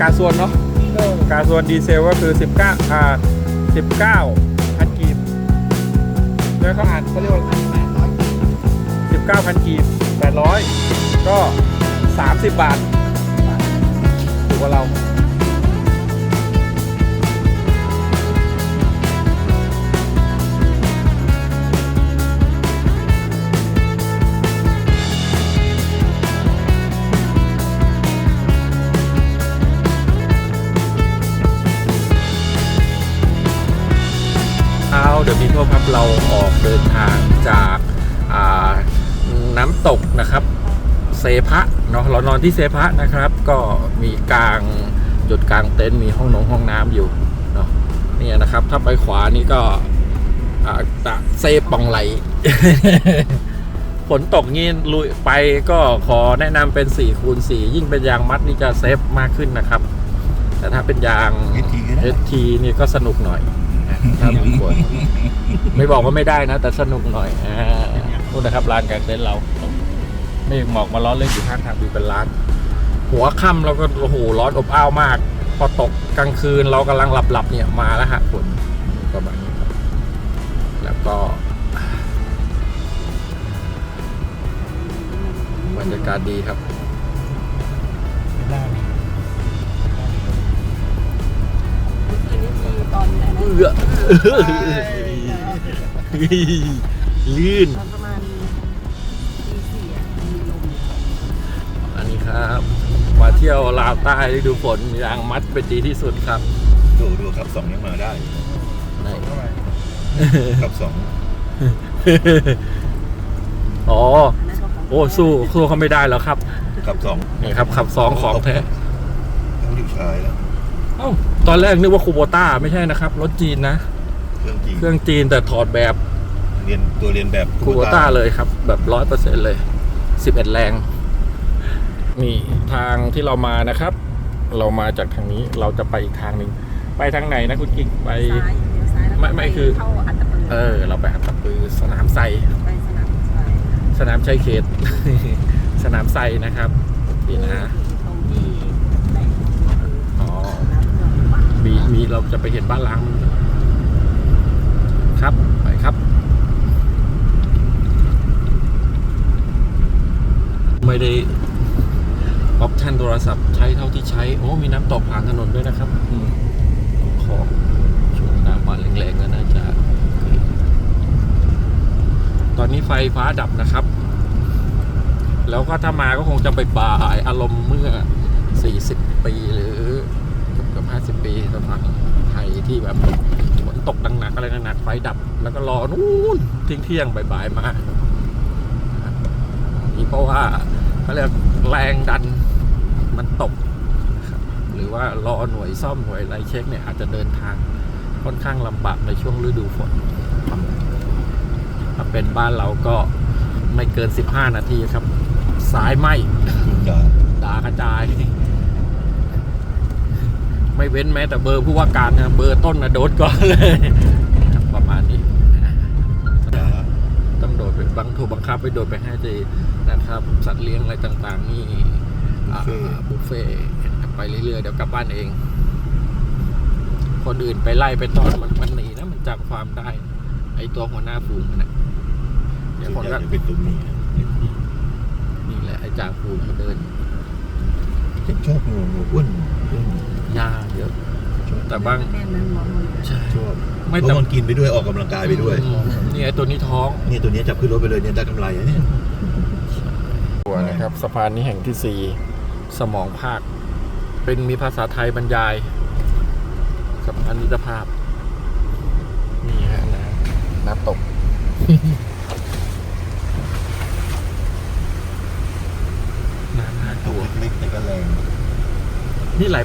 การส่วนเนาะการส่วนดีเซลก็คือ 19อ่า19พันกีบแล้วเขาอ่านเขาเรียกว่า19พันกีบ800 ก็ 30 บาทถูกกว่าเรา เอาเดี๋ยวมีทั่วครับเราออกเดินทางจากอ่าน้ำตกนะครับเซพะเนาะเรานอนที่เซพะนะครับ ก็มีกลางจุดกลางเต็นท์มีห้องนงห้องน้ำอยู่เนาะเนี่ยนะครับ ถ้าไปขวานี่ก็อ่าตะเซปองไหลฝนตกงี้ลุยไปก็ขอแนะนำเป็น4คูณ4ยิ่งเป็นยางมัดนี่จะเซฟมากขึ้นนะครับ แต่ถ้าเป็นยาง ST ก็ได้ ST นี่ก็สนุกหน่อยนะ ครับทุกคนไม่บอกว่าไม่ได้นะ แต่สนุกหน่อยอ่านู่นนะครับร้านกางเต็นท์เรา ไม่หมอกมาร้อนเล่นอยู่ข้างทางดูเป็นร้าน หัวค่ำเราก็โอ้โหร้อนอบอ้าวมาก พอตกกลางคืนเรากำลังหลับหลับๆเนี่ยมาแล้วฮะฝนประมาณนี้ครับแล้วก็บรรยากาศดีครับ ลื่นตอนประมาณตีสี่อะมีลมอันนี้ครับ มาเที่ยวลาวใต้ฤดูฝนยางมัดเป็นดีที่สุดครับดูดูครับสองยังมาได้ไหนครับสองอ๋อ โอ้สู้สู้เขาไม่ได้แล้วครับครับสองนี่ครับขับสองของแท้ต้องอยู่ชายแล้ว เอ้าตอนแรกนึกว่าคูโบต้าไม่ใช่นะครับ รถจีนนะ เครื่องจีนเครื่องจีนแต่ถอดแบบเรียนตัวเรียนแบบคูโบต้าเลยครับ แบบร้อยเปอร์เซ็นเลยสิบเอ็ดแรง นี่ทางที่เรามานะครับ เรามาจากทางนี้เราจะไปอีกทางหนึ่งไปทางไหนนะคุณกิ๊กไป ซ้ายเลี้ยวซ้ายแล้วก็ไม่ไม่คือ เข้าอัตตปือเออ เราไปอัตตปือสนามไซ ไปสนามซ้ายสนามชัยเขต สนามไซนะครับนี่นะ ตรงที่แบ่ง อ๋อ น้ำเมืองป่า มีมี เราจะไปเห็นบ้านล้างมั้งครับ ไปครับไม่ได้ออปชันโทรศัพท์ใช้เท่าที่ใช้ โอ้ มีน้ำตกผ่านถนนด้วยนะครับอของช่วงน้ำมาแรงๆก็น่าจะ ตอนนี้ไฟฟ้าดับนะครับ แล้วก็ถ้ามาก็คงจะไปบ่ายอารมณ์เมื่อ 40 ปีหรือเกือบ50 ปีสมัยไทย ที่แบบฝนตกหนักๆอะไรหนักๆไฟดับ แล้วก็รอนู่นเที่ยงเที่ยงบ่ายๆมานี่เพราะว่าเขาเรียกแรงดันมันตก หรือว่ารอหน่วยซ่อมหน่วยอะไรเช็คเนี่ยอาจจะเดินทางค่อนข้างลำบากในช่วงฤดูฝน ถ้าเป็นบ้านเราก็ไม่เกิน 15 นาทีครับ สายไหมด่ากระจาย ไม่เว้นแม้แต่เบอร์ผู้ว่าการนะเบอร์ต้นนะโดดก่อนเลยประมาณนี้จะต้องโดดไปบังถูกบังคับไปโดดไปให้เจนะครับ สัตว์เลี้ยงอะไรต่างๆ นี่อ่าบุฟเฟ่ต์ไปเรื่อยๆเดี๋ยวกลับบ้านเอง คนอื่นไปไล่ไปตอนมันมันหนีนะมันจำความได้ ไอตัวหัวหน้าฝูงมันนะเดี๋ยวส่ควนนใหญ่ก็จะเป็นตัวเมียนี่แหละไอจ่าฝูงมันเดินฉัน ชอบงูงูอ้วนอ้วนยาเยอะ ชอบแต่บางแม่นั้นมองมันใช่ ชอบไม่เพแต่ราะมันกินไปด้วยออกกำลังกายไปด้วยอืมนี่ไอตัวนี้ท้องนี่ตัวเนี้ยจับขึ้นรถไปเลยเนี่ยได้กำไรอะเนี่ย ตัวนะครับสะพานนี้แห่งที่สี่สมองภาค เป็นมีภาษาไทยบรรยายสะพานมิตรภาพ นี่ฮะนะน้ำตก น้ำน่า ตั ตัว ว เล็กๆแต่ก็แรง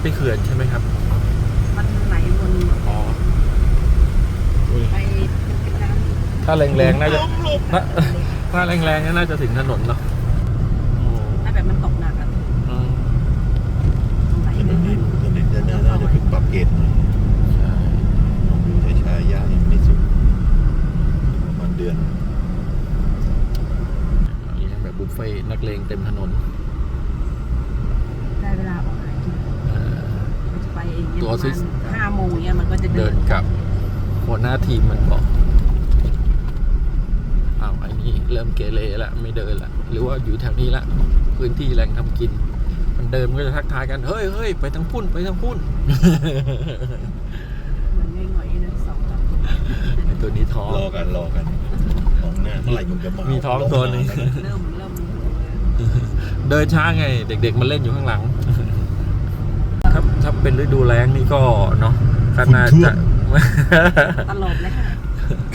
นี่ไหลไปเขื่อนใช่ไหมครับมันไหลวนอ๋ออุ้ยไปเป็นน้ำ ถ้าแรงๆน่าจะ ถ้าถ้าแรงๆน่าจะถึงถนนเนาะอืม ถ้าแบบมันตกหนักอะ อืม ไหล ถน ไป นนี้ถนนนี้น่าน่าจะเป็นปรับเกณฑ์หน่อย ใช่ ใช้ชายย่ายังไม่สุดประมาณเดือน เลี้ยงแบบบุฟเฟ่ต์นักเลงเต็มถนน ตัวซิ ห้าโมงเนี้ยมันก็จะ เดิ เดิ นกลับ หัวหน้าทีมมันบอกอ้าวไอ้นี่เริ่มเกเรละไม่เดินละหรือว่าอยู่แถวนี้ละพื้น ที่แหล่งทำกิน มันเดินมันก็จะทักทายกัน เฮ้ยเฮ้ยไปทางพุ่นไปทางพุ่นเหมือนง่อยๆนะสองสามตัวไอ้ตัวนี้ท้อง รอกันรอกันมองหน้าเมื่อไหร่มึงจะมามีมีท้องตัวหนึ่ง เริ่มเริ่มเดินช้าไง เด็ก ๆมันเล่นอยู่ข้างหลัง ถ้าถ้าเป็นฤดูแล้งนี่ก็เนาะก็น่าจะ ตลบเลยค่ะ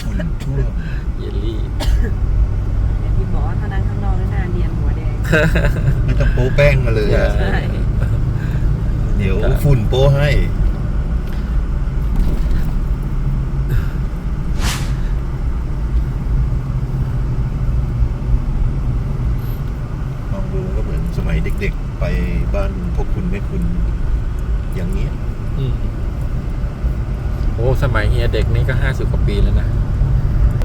ฝุ่นทั่วเยลลี่ อย่างที่บอกว่าถ้านั่งข้างนอกแล้วหน้าเนียนหัวแดงไม่ ต้องโป๊แป้งมาเลยอะใช่ เดี๋ยวฝุ่นโป๊ให้ มองดูก็เหมือนสมัยเด็กๆ ไปบ้านพวกคุณแม่คุณ อย่างเนี้ย อืมโอ้สมัยเฮียเด็กนี่ก็ห้าสิบกว่าปีแล้วนะ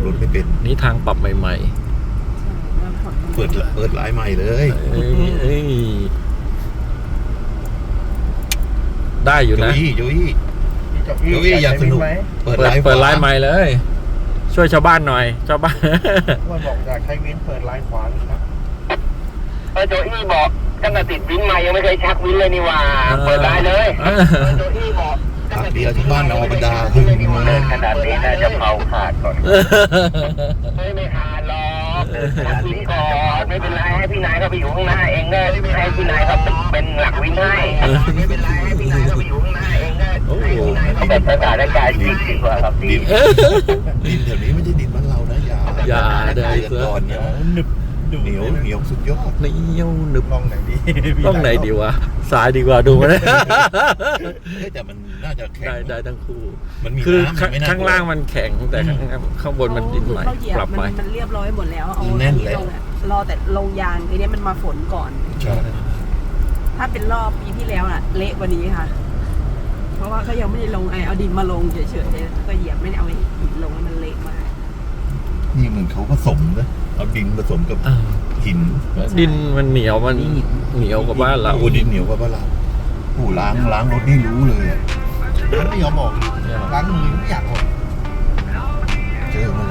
รถไม่เป็น นี่ทางปรับใหม่แล้วผลมัน เปิดเปิดร้ายใหม่เลยๆเอ้ยเอ้ยได้อยู่โจนะยี่โจยี่โจยี่อยากสนุกเปิดเปิดไลฟ์เปิดไลน์ใหม่เลย ช่วยชาวบ้านหน่อย ชาวบ้านอ้วนบอกอยากใช้วินเปิดไลน์ขวาครับเออโจอี้บอกตั้งแต่ติดวินมายังไม่เคยชักวินเลยนี่หว่า เปิดได้เลยเออเออโจอี้บอกตั้งแต่เดียวที่ติดบ้านเราบรรดาวิพึ่งนเลยนี่หว่ามาขนาดนี้น่าจะเผาขาดก่อนไม่ไม่ขาดหรอก ชักวินก่อนไม่เป็นไรให้พี่นายเขาไปอยู่ข้างหน้าเองก็ให้พี่นายเขาเป็นหลักวินให้ไม่เป็นไรให้พี่นายเขาไปอยู่ข้างหน้าเองก็ให้พี่นายเขาแบบภาษาร่างกายจริงดีกว่าครับดิพี่นดินแถวนี้ไม่ใช่ดินบ้านเรานะอย่าอย่าได้เดือนก่อนเนี่ยหนึบ ดูเหนียวเหนียวสุดยอดนี่เยี่ยวหนึบลองไหนดีต้องไหนดีวะซ้ายดีกว่าดูมันเฮ้ยแต่มันน่าจะแข็งได้ได้ทั้งคู่มันมีคือน้ำข้างไม่น่ข้างล่างมันแข็งแต่ข้างข้างบนมันดินไหลเขาเหยียบปรับมันไปมันเรียบร้อยหมดแล้วเอาแน่นแหละลงอะรอแต่ลงยางทีนี้มันมาฝนก่อนใช่ถ้าเป็นรอบปีที่แล้วน่ะ เละกว่านี้ค่ะ เพราะว่าเขายังไม่ได้ลงไอเอาดินมาลงเฉยๆก็เหยียบไม่ได้เอาหินลงให้มันเละมาก นี่เหมือนเขาผสมนะเอาดินผสมกับอ่าหินดินมันเหนียวมันเหนียวกว่าบ้านเราโอ้ดินเหนียวกว่าบ้านเราโอ้ล้างล้างรถนี่รู้เลยอะมันไม่ยอมออกล้างมือไม่อยากออกเจอมันเรา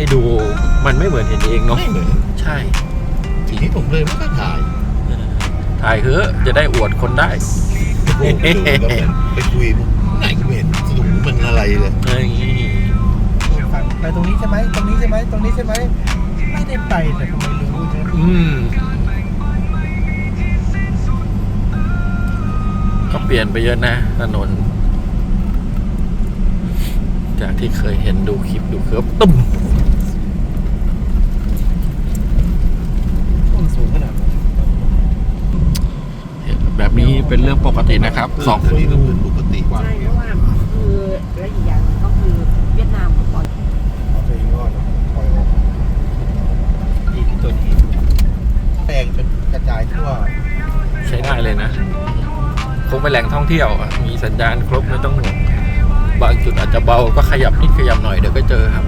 ให้ดูมันไม่เหมือนเห็นเองเนาะไม่เหมือนใช่ทีนี้ผมเลยไม่กล้าถ่ายถ่ายเถอะจะได้อวดคนได้โอ้โหดูก็เหมือนไปคุยไหนก็ไม่เห็นสนุกมันอะไรเลยเอ้ยไปตรงนี้ใช่ไหมตรงนี้ใช่ไหมตรงนี้ใช่ไหมไม่ได้ไปแต่ทำไมรู้ใช่ไหมอืมก็เปลี่ยนไปเยอะนะถนน จากที่เคยเห็นดูคลิปดูเคิร์ฟตุ้ม เป็นเรื่องปกตินะครับสองเดี๋ยวนี้ก็เป็นปกติใช่เพราะว่าคือและอีกอย่างหนึ่งก็คือเวียดนามเขาปล่อยเอาตัวเองรอดปล่อยออกนี่คือตัวนี้แปลงจนกระจายทั่วใช้ได้เลยนะ คงเป็นแหล่งท่องเที่ยวอะมีสัญญาณครบไม่ต้องห่วงบางจุดอาจจะเบาก็ขยับนิดขยับหน่อยเดี๋ยวก็เจอครับ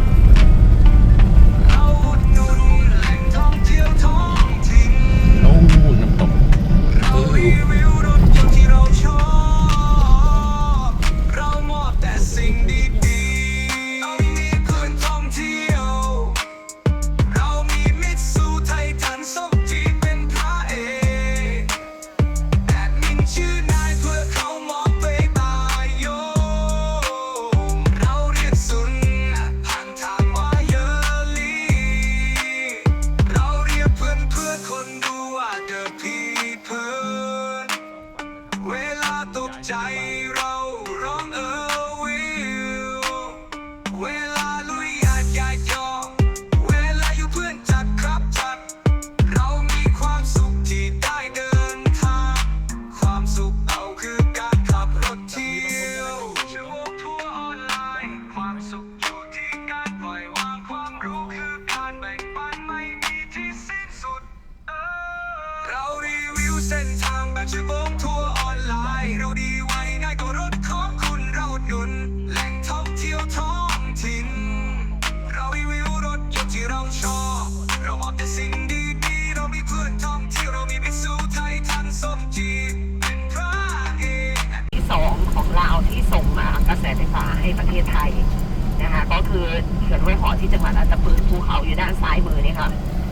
อภูเขาอยู่ด้านซ้ายมือนี่ค่ะ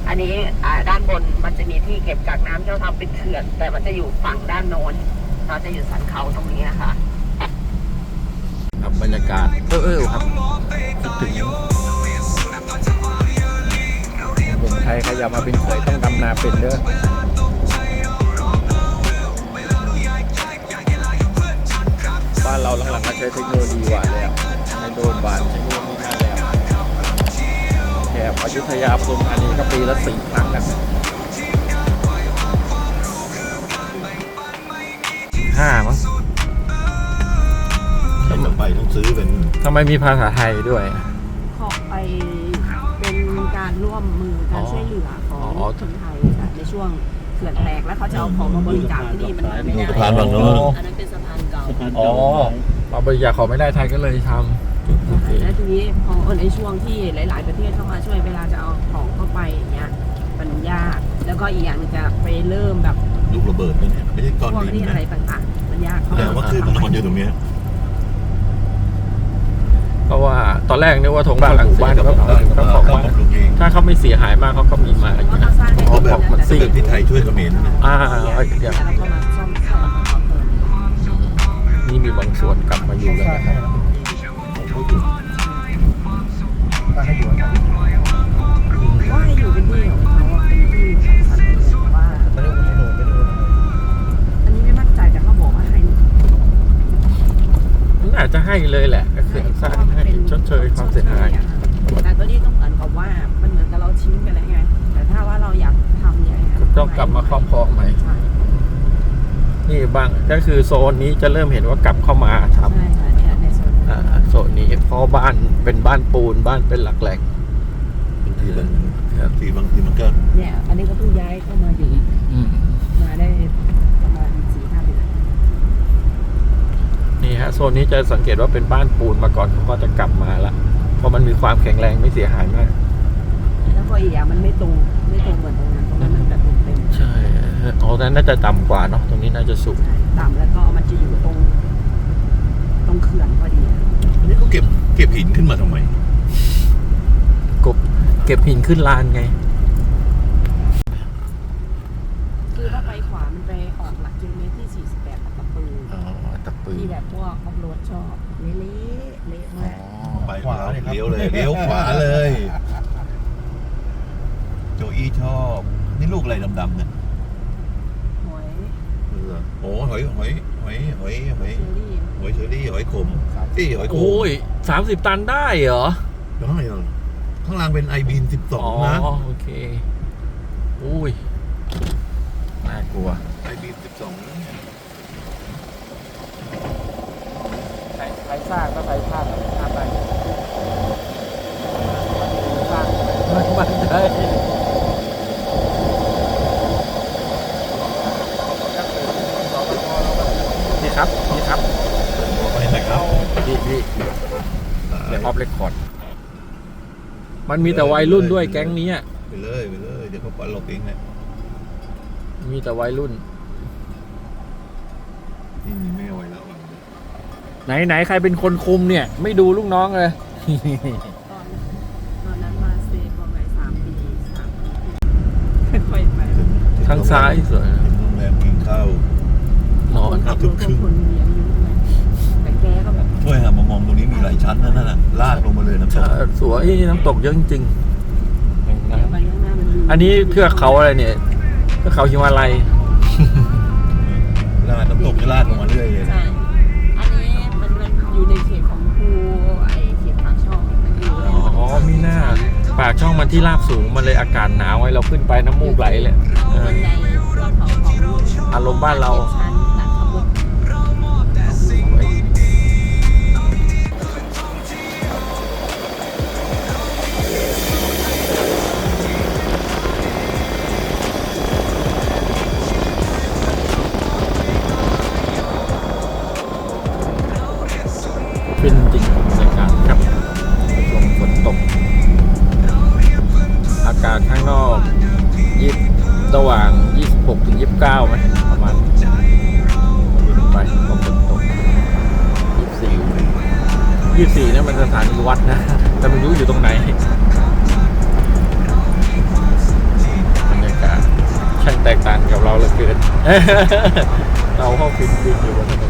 อันนี้อ่าด้านบนมันจะมีที่เก็บกักน้ำที่เราทำเป็นเขื่อน แต่มันจะอยู่ฝั่งด้านโน้น เราจะอยู่สันเขาตรงนี้นะคะครับบรรยากาศเออเออครับคิดถึงหนุ่มไทยใครอยากมาเป็นเขยต้องดำนาเป็นเด้อบ้านเราหลังๆก็ใช้เทคโนโลยีหวานแล้วไม่โดนบานใช้นู่นนี่นั่นแล้วแถ บอยุธยาปทุมธานีก็ปีละสี่ครั้งกันห้ามั้งถ้าจะไปต้องซื้อเป็นทำไมมีภาษาไทยด้วย ขอไปเป็นการร่วมมือการช่วยเหลือของอ๋อคนไทยค่ะในช่วงเขื่อนแตกแล้วเขาจะเอาของมาบริจาคที่นี่มันไม่ได้สะพานบางโน้นอันนั้นเป็นสะพานเก่าอ๋อมาบริจาคของไม่ได้ไทยก็เลยทำโอเค แล้วทีนี้พอในช่วงที่หลาย ๆ ประเทศเข้ามาช่วยเวลาจะเอาของเข้าไปอย่างเงี้ยมันยากแล้วก็อีกอย่างหนึงจะไปเริ่มแบบลูกระเบิดนะเนี่ยไม่ใช่พก้อนวกหินนี้นะอะไรต่างๆ มันยากเข้าแต่ว่ามาคือมันนอนอยู่ตรงเนี้ย เพราะว่าตอนแรกนึกว่าทงบ้านหลังบ้านก็เอาเจ้าของเข้าบ้านกับลุงเองถ้าเขาไม่เสียหายมากเขาก็มีมาอย่างเพราะนี้เราสร้างให้เพราะแบบมันซีแบบที่ไทยช่วยเขมรนะอ่าเสียอย่างแล้วก็มาซ่อมแซมมาขอเพิ่มนี่มีบางส่วนกลับมาอยู่แล้วสร้างนะคให้รับ สร้างให้อยู่นะว่าให้อยู่เป็นที่ของเขาอะเป็นที่ของสัตว์เลยแต่ว่า ไม่ได้โอนให้โดนไม่ได้โอนอะไรอันนี้ไม่มั่นใจแต่เขาบอกว่าให้น่าจะให้เลยแหละก็คือสร้างให้ชดเชยความเสียหาย แต่ตัวนี้ต้องเหมือนกับว่ามันเหมือนกับเราทิ้งไปแล้วไง แต่ถ้าว่าเราอยากทำเนี่ยต้องกลับมาครอบครองใหม่ ใช่นี่บางก็คือโซนนี้จะเริ่มเห็นว่ากลับเข้ามาทใช่ค่ะเนี่ยในโซนนี้ำอ่า โซนนี้เพราะบ้านเป็นบ้านปูนบ้านเป็นหลักแหล่งบางทีมันครับทีบางทีมันก็เนี่ยอันนี้ก็เพิ่งย้ายเข้ามาอยู่อืมมาได้ประมาณสี่ห้าเดือนนี่ฮะโซนนี้จะสังเกตว่าเป็นบ้านปูนมาก่อนเขาก็จะกลับมาละเพราะมันมีความแข็งแรงไม่เสียหายมาก แล้วก็อีกอย่างมันไม่ตรงไม่ตรงเหมือนตรงนั้นตรงนั้นมันแบบเต็มใช่อ๋อนั้นน่าจะต่ำกว่าเนาะตรงนี้น่าจะสูง ๆต่ำแล้วก็มันจะอยู่ตรง ตรงเขื่อนพอดีอะอันนี้ เขาเก็บเก็บหินขึ้นมาทำไม กบเก็บหินขึ้นลานไง คือถ้าไปขวามันไปออกหลักกิโลเมตรที่ 48ปัตตปืออ๋อตะปือที่แบบพวกออฟโรดชอบเละๆเละมากไปขวาเลยเลี้ยวเลยเลี้ยวขวาเลย โจอี้ชอบ นี่ลูกอะไรดำๆเนี่ยหอยโอ้หอยหอยหอยหอยหอยเชอรี่ หอยเชอรี่หอยขมซี่หอยโคโอ้ยสามสิบตันได้เหรอ ได้เหรอข้างล่างเป็นไอบีนสิบสองนะอ๋อโอเคโอ้ย น่ากลัว ไอบีนสิบสองใช้ใช้ซากก็ใช้ซากใช้ซากไปซากมันมันได้ พี่พี่เดี๋ยวออฟเรคคอร์ดมันมีแต่วัยรุ่นด้วยแก๊งนี้อะไปเลยไปเลยเดี๋ยวเขาปล่อยเราเองนะมีแต่วัยรุ่น นี่มีแม่ไว้แล้วอะไหนไหนใครเป็นคนคุมเนี่ย ไม่ดูลูกน้องเลย ตอนตอนนั้นมาเซฟประมาณสามปีสามปีค่อยๆไปทางซ้ายสวยถึงโรงแรมกินข้าวนอนครับทุกครึ่ง คนเลี้ยงอยู่ด้วยแต่แกก็แบบ ช่วยหา มามองตรงนี้มีหลายชั้นนะนั่นน่ะลากลงมาเลยน้ำตกสวยน้ำตกเยอะจริงๆเดี๋ยวไปข้างหน้ามันมีอันนี้เทือกเขาอะไรเนี่ยเทือกเขาหิมาลัยลากน้ำตกจะลากลงมาเรื่อยเลยใช่อันนี้มันมันอยู่ในเขตของภูไอเขตปากช่องมันอยู่ในอ๋อมีหน้าปากช่องมันที่ราบสูงมันเลยอากาศหนาวไว้เราขึ้นไปน้ำมูกไหลเลยเออบันไดเทือกเขาของอารมณ์บ้านเรา เกินเราเข้าฟินฟินอยู่บนถนน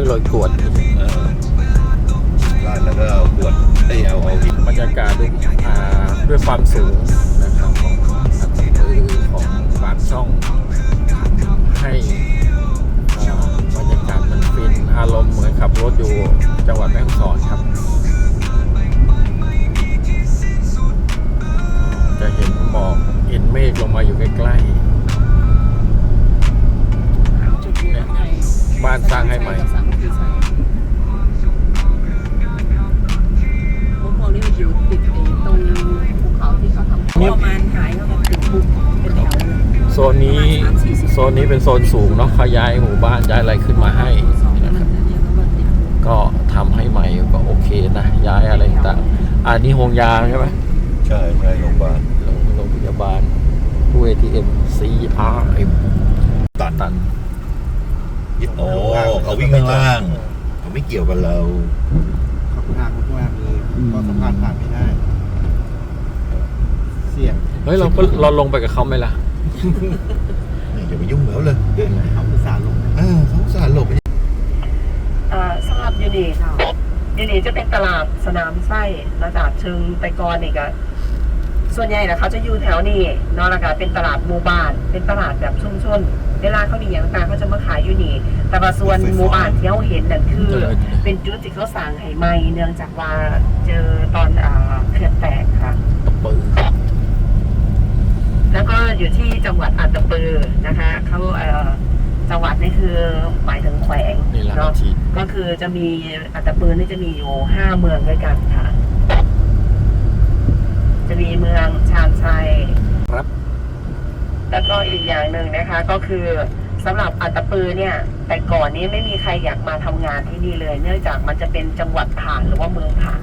ราเรียกโรยกรวดเออลาดแล้วก็เอาขวดไอ้ยเอาเอาหินบรรยากาศด้วยอ่าด้วยความสูงนะครับของอัตปือของปากช่องให้อ่าบรรยากาศมันฟินอารมณ์เหมือนขับรถอยู่จังหวัดแม่ฮ่องสอนครับจะเห็นหมอกเห็นเมฆลงมาอยู่ใกล้จุดนี้ข้างในๆบ้านสร้างให้ใหม่ สามปีใช่พวกพวกนี้มันอยู่ติดไอ้ตรงภูเขาที่เขาทำประมาณหายเข้ามาติดปุ๊บเป็นแถวเลย โซนนี้โซนนี้เป็นโซนสูงเนาะเขาย้ายหมู่บ้านย้ายอะไรขึ้นมาให้สองนะมัคนรับจะเรียกว่าติดปุ๊บก็ทำให้ใหม่ก็โอเคนะย้ายอะไรต่างๆอันนี้โฮงยาใช่ไหมใช่ใช่โรงพยาบาลโรงพยาบาลตู้ ATM CRM ตันตัน โอ้เขาวิ่งข้างล่างเขาไม่เกี่ยวกับเราขอบคุณทางมากๆเลยก็สะพานผ่านไม่ได้ เสี่ยงเฮ้ยเราก็เราลงไปกับเขาไหมล่ะนี่อย่าไปยุ่งกับเขาเลยเขาอุตส่าห์ลงอ่าเขาสารหลบไปเอ่อสำหรับยูนีค่ะยูนีจะเป็นตลาดสนามไส้ระดับเชิงไปกรอีกอะ ส่วนใหญ่นะเขาจะอยู่แถวนี้เนอะแล้วก็เป็นตลาดหมู่บ้าน เป็นตลาดแบบชุมชนเวลาเขามีอย่างต่างเขาจะมาขายอยู่นี่ แต่ว่าส่วนหมู่บ้านที่เขาเห็นนั่นคือ เป็นจุดที่เขาสั่งให้ไหมเนื่องจากว่าเจอตอนอ่าเขื่อนแตกค่ะตะปือแล้วก็อยู่ที่จังหวัดอัตตปือนะคะเขาเอ่อจังหวัดนี่คือหมายถึงแขวงนี่ละเนาะทีก็คือจะมีอัตตปือนี่จะมีอยู่ห้าเมืองด้วยกันค่ะ จะมีเมืองชานชัยครับ แล้วก็อีกอย่างหนึ่งนะคะ ก็คือสำหรับอัตตปือเนี่ย แต่ก่อนนี้ไม่มีใครอยากมาทำงานที่นี่เลย เนื่องจากมันจะเป็นจังหวัดผ่านหรือว่าเมืองผ่าน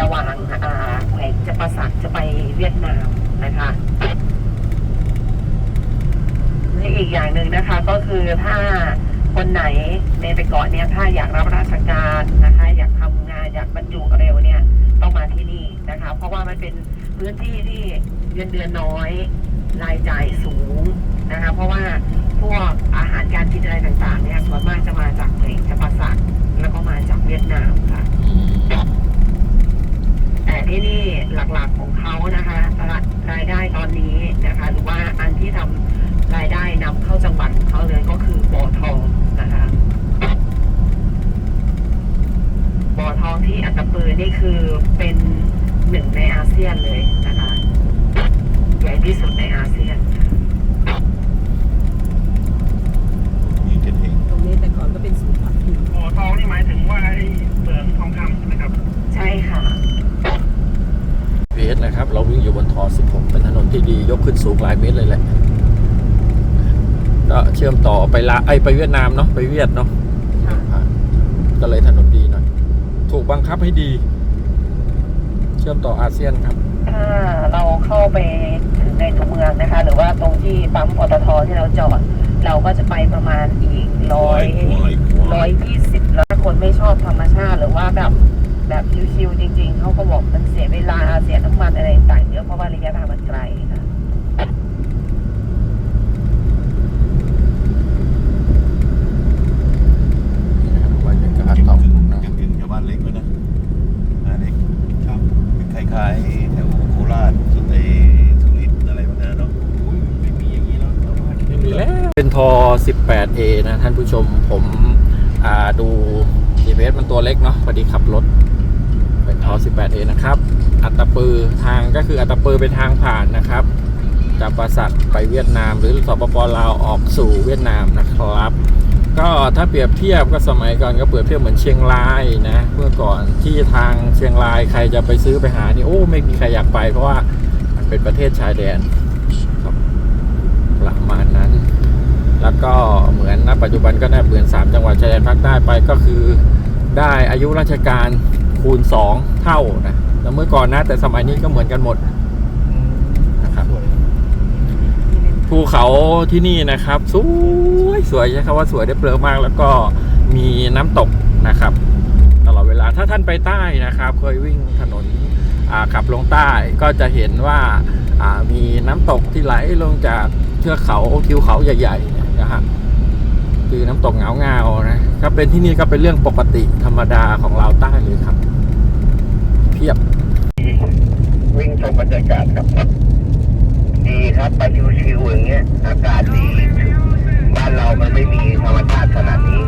ระหว่างอ่าแขวงจะประสักจะไปเวียดนามนะคะและอีกอย่างหนึ่งนะคะ ก็คือถ้าคนไหนในไปเกาะเนี่ยถ้าอยากรับราชการนะคะ อยากทำงานอยากบรรจุเร็วเนี่ยต้องมาที่นี่นะคะ เพราะว่ามันเป็น พื้นที่ที่เงินเดือนน้อยรายจ่ายสูงนะคะเพราะว่าพวกอาหารการกินอะไรต่างๆเนี่ยส่วนมากจะมาจากเมืองจัปาสักแล้วก็มาจากเวียดนามค่ะ แต่ที่นี่หลักๆของเขานะคะรายได้ตอนนี้นะคะ หรือว่าอันที่ทำรายได้นำเข้าจังหวัดของเขาเลยก็คือบ่อทองนะคะบ่อทองที่อัตตปือนี่คือเป็น หนึ่งในอาเซียนเลยนะคะ ใหญ่ที่สุดในอาเซียนมีกันเองตรงนี้แต่ก่อนก็เป็นศูนย์พักพิงบ่อทองนี่หมายถึงว่าไอ้เปลืองทองคำใช่ไหมครับ ใช่ค่ะเมตรนะครับ เราวิ่งอยู่บนทอ 16 เป็นถนนที่ดียกขึ้นสูงหลายเมตรเลยแหละ ก็เชื่อมต่อไปละไอยไปเวียดนามเนาะไปเวียดเนาะค่ะก็เลยถนนดีหน่อย ถูกบังคับให้ดีเชื่อมต่ออาเซียนครับ ถ้าเราเข้าไปถึงในตัวเมืองนะคะ หรือว่าตรงที่ปั๊มปตทที่เราจอด เราก็จะไปประมาณอีกร้อยควายควายร้อยยี่สิบแล้วถ้าคนไม่ชอบธรรมชาติหรือว่าแบบแบบชิวๆจริง ๆ เขาก็บอกมันเสียเวลาเสียน้ำมันอะไรต่างๆเยอะเพราะว่าระยะทางมันไกลค่ะนี่นะครับบรรยากาศยังต่อถึงนะ ยังถึงแถวบ้านเล็กด้วยนะบ้านเล็กครับ คล้ายๆแถวโคราชสุดในสุรินทร์อะไรพวกนั้นเนาะไม่มีอย่างนี้แล้วไม่มีแล้วเป็นทอ 18A นะท่านผู้ชมผมอ่าดู GPS มันตัวเล็กเนาะพอดีขับรถ เป็นทอ 18A นะครับ อัตตปือทางก็คืออัตตปือเป็นทางผ่านนะครับจากปราสักไปเวียดนาม หรือสปปลาวออกสู่เวียดนามนะครับ ก็ถ้าเปรียบเทียบก็สมัยก่อนก็เปรียบเทียบเหมือนเชียงรายนะเมื่อก่อนที่ทางเชียงรายใครจะไปซื้อไปหานี่โอ้ไม่มีใครอยากไป เพราะว่ามันเป็นประเทศชายแดนครับประมาณนั้น แล้วก็เหมือนณปัจจุบันก็ได้เหมือน3จังหวัดชายแดนภาคใต้ไปก็คือ ได้อายุราชการคูณ 2 เท่านะแล้วเมื่อก่อนนะแต่สมัยนี้ก็เหมือนกันหมดนะครับ สวย ภูเขาที่นี่นะครับ สวยสวยใช้คำว่าสวยได้เปลือกมาก แล้วก็มีน้ำตกนะครับตลอดเวลาถ้าท่านไปใต้นะครับ เคยวิ่งถนนขับลงใต้ก็จะเห็นว่ามีน้ำตกที่ไหลลงจากเทือกเขาทิวเขาใหญ่ๆนะฮะคือน้ำตกเงาเงาๆนะถ้าเป็นที่นี่ก็เป็นเรื่องปกติธรรมดาของเราใต้เลยครับ เพียบวิ่งชมบรรยากาศครับ ดีครับไปชิวๆอย่างเงี้ยอากาศดี บ้านเรามันไม่มีธรรมชาติขนาดนี้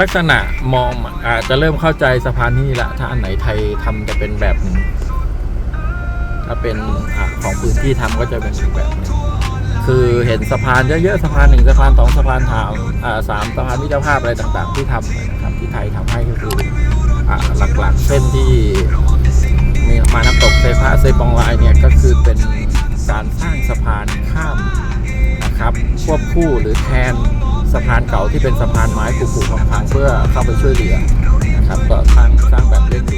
ลักษณะมองอาจจะเริ่มเข้าใจสะพานนี้ละ ถ้าอันไหนไทยทำจะเป็นแบบนึงถ้าเป็นอของพื้นที่ทำก็จะเป็นอีกแบบนึงคือเห็นสะพานเยอะๆสะพานหนึ่งสะพานสองสะพานถามสามสะพานมิตรภาพอะไรต่างๆ ที่ทำนะครับที่ไทยทำให้ก็คือหลักๆเส้นที่มีมาน้ำตกเซพะเซปองลายเนี่ยก็คือเป็นการสร้างสะพานข้ามนะครับควบคู่หรือแทน สะพานเก่าที่เป็นสะพานไม้ผุๆพังๆเพื่อเข้าไปช่วยเหลือนะครับก็สร้างสร้างแบบเร่ง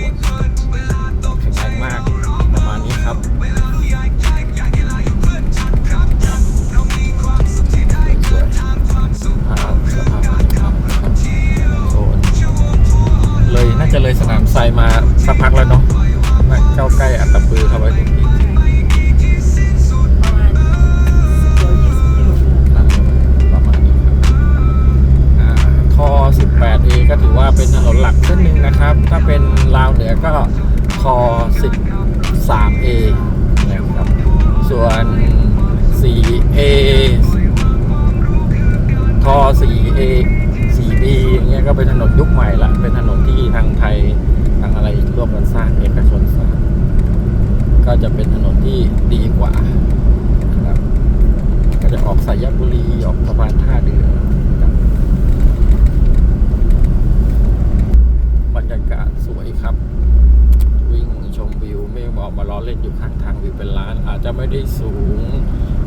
อกมาล้อเล่นอยู่ข้างทางวิวเป็นล้าน อาจจะไม่ได้สูง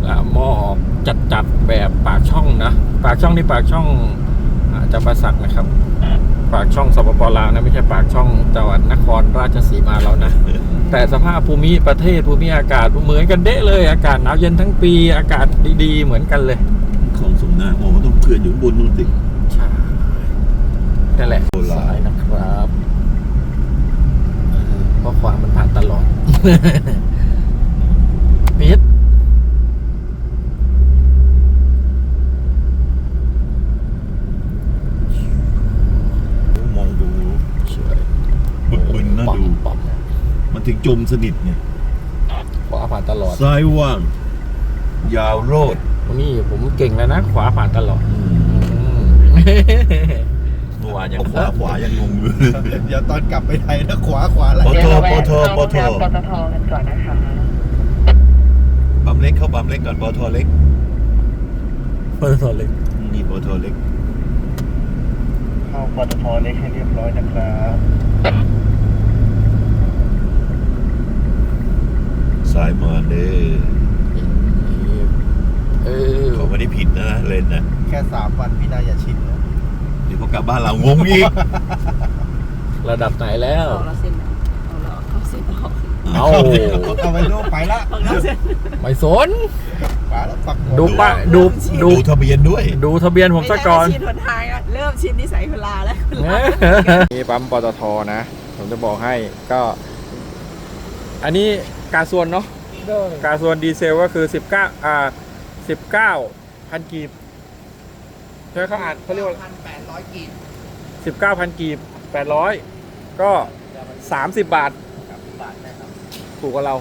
และหมอกจัดจัดๆแบบปากช่องนะปากช่องนี่ปากช่องอาจจะประสักนะครับ ปากช่องสปปลาวนะไม่ใช่ปากช่องจังหวัดนครราชสีมาเรานะแต่สภาพภูมิประเทศภูมิอากาศเหมือนกันเด้เลย อากาศหนาวเย็นทั้งปีอากาศดีๆ เหมือนกันเลย ของสมนาอ๋อต้องเขื่อนอยู่ข้างบนนู่นสิใช่นั่นแหละโบราณสายนะครับเออเพราะความมันผ่านตลอด ปิดมองดูเฉยบึนๆน่าดู ปั๊มมันถึงจมสนิทไงๆขวาผ่านตลอด ซ้ายว่าง ยาวโรด นี่ผมเก่งแล้วนะ ขวาผ่านตลอด อืมอืมเมื่อวานยังขวาขวายังงงอยู่ เดี๋ยวตอนกลับไปไทยนะขวาขวาไหลปตเดี๋ยวเราแวะปตเข้าปตโรงแรมปตทกันก่อนนะคะปั๊มเล็กเข้าปั๊มเล็กก่อนปตทเล็กเปิดตลอดเลยนี่ปตทเล็ก เข้าปตทเล็กให้เรียบร้อยนะครับซ้ายมาเด้อเออเขาไม่ได้ผิดนะเลนนะแค่สามวันพี่นายอย่าชินนะเดี๋ย วเขากลับบ้านเรางงอีกระดับไหนแล้ว เอาละเส้นนะเอาละเอาเส้นออกเอาเอาไปโลกไปละเอาละเส้นไม่สน ไปแล้วปักหมดูป้าดูดูดูทะเบียนด้วย ดูทะเบียนผมซะก่อนไม่ใช่ชินหนทางอะเริ่มชินนิสัยคุณลาแล้วคุณลานี่ปั๊มปตทนะ ผมจะบอกให้ก็ อันนี้กาส่วนเนาะกาส่วนดีเซลก็คือ 19 อ่า 19พันกีบ ใช่ไหมเขาอ่านเขาเรียกว่าพันแปดร้อยกีบ19พันกีบ800ก็30บาทบาทนะครับถูกกว่าเรา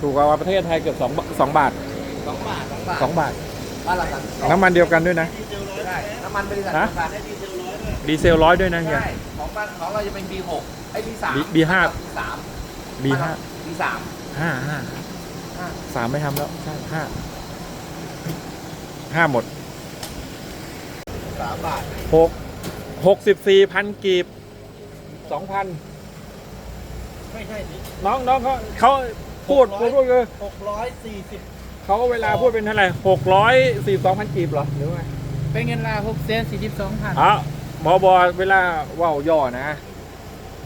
ถูกกว่าประเทศไทยเกือบ2 2บาทสองบาทสองบาท2บาท บ้านเราสั่งน้ำมันเดียวกันด้วยนะดีเซลร้อยได้น้ำมันบริษัทฮะบาทได้ดีเซลร้อยด้วยดีเซลร้อยด้วยนะเฮีย ใช่ของบ้านของเราจะเป็น B6 ไอ้ B3 B- B5 B3 B5 B3 ห้าห้าสามไม่ทำแล้วใช่ห้าห้าหมด สามบาทหกหกสิบสี่พันกีบสองพันไม่ใช่สิน้องน้องเขาเขาพูดพูดพูดคือหกร้อยสี่สิบเขาเวลาพูดเป็นเท่าไหร่หกร้อยสี่สองพันกีบเหรอหรือว่าเป็นเงินลาหกเซนสี่สิบสองพันอ๋อบอบอเวลาว่าวย่อนะ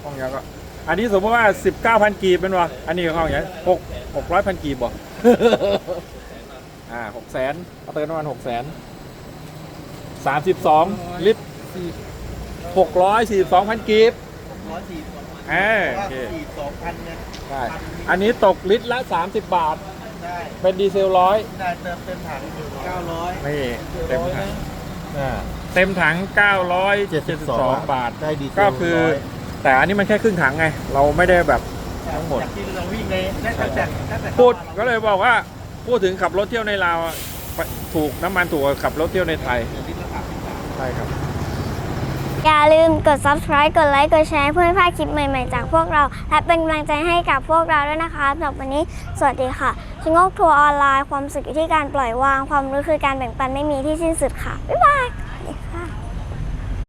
ห้องยาก็อันนี้สมมติว่าสิบเก้าพันกีบเป็นวะอันนี้ห้องอย่างหกหกร้อยพันกีบบ่อ่าหกแสนเอาเติมน้ำมันหกแสน สามสิบสองลิตรหกร้อยสี่สิบสองพันกีบร้อยสี่สองพันเออโอเคสี่สองพันเนี่ยใช่อันนี้ตกลิตรละ 30 บาท ได้เป็นดีเซลร้อยได้เติมเต็มถังเก้าร้อยนี่เต็มถังอ่าเต็มถัง 972 บาท ได้ดีเซลก็คือ แต่อันนี้มันแค่ครึ่งถังไง เราไม่ได้แบบ ทั้งหมด จากที่เราวิ่งในได้ตั้งแต่ตั้งแต่พูดก็เลยบอกว่า พูดถึงขับรถเที่ยวในลาวอะถูกน้ำมันถูกกว่าขับรถเที่ยวในไทย ใช่ครับ อย่าลืมกด subscribe กดไลค์ กดแชร์เพื่อไม่พลาดคลิปใหม่ ๆ จากพวกเรา และเป็นกำลังใจให้กับพวกเราด้วยนะคะสำหรับวันนี้ สวัสดีค่ะชิงโงกทัวร์ออนไลน์ ความสุขอยู่ที่การปล่อยวาง ความรู้คือการแบ่งปันไม่มีที่สิ้นสุดค่ะ บ๊ายบาย